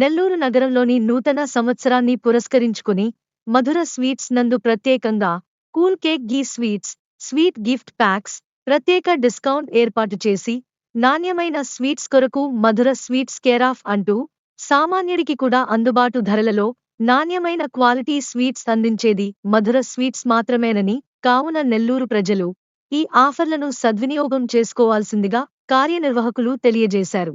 నెల్లూరు నగరంలోని నూతన సంవత్సరాన్ని పురస్కరించుకుని మధుర స్వీట్స్ నందు ప్రత్యేకంగా cool cake ghee sweets sweet gift packs ప్రత్యేక డిస్కౌంట్ ఏర్పాటు చేసి నాణ్యమైన స్వీట్స్ కొరకు మధుర స్వీట్స్ కేరాఫ్ అంటూ సామాన్యుడికి కూడా అందుబాటు ధరలలో నాణ్యమైన క్వాలిటీ స్వీట్స్ అందించేది మధుర స్వీట్స్ మాత్రమేనని కావున నెల్లూరు ప్రజలు ఈ ఆఫర్లను సద్వినియోగం చేసుకోవాల్సిందిగా కార్యనిర్వాహకులు తెలియజేశారు.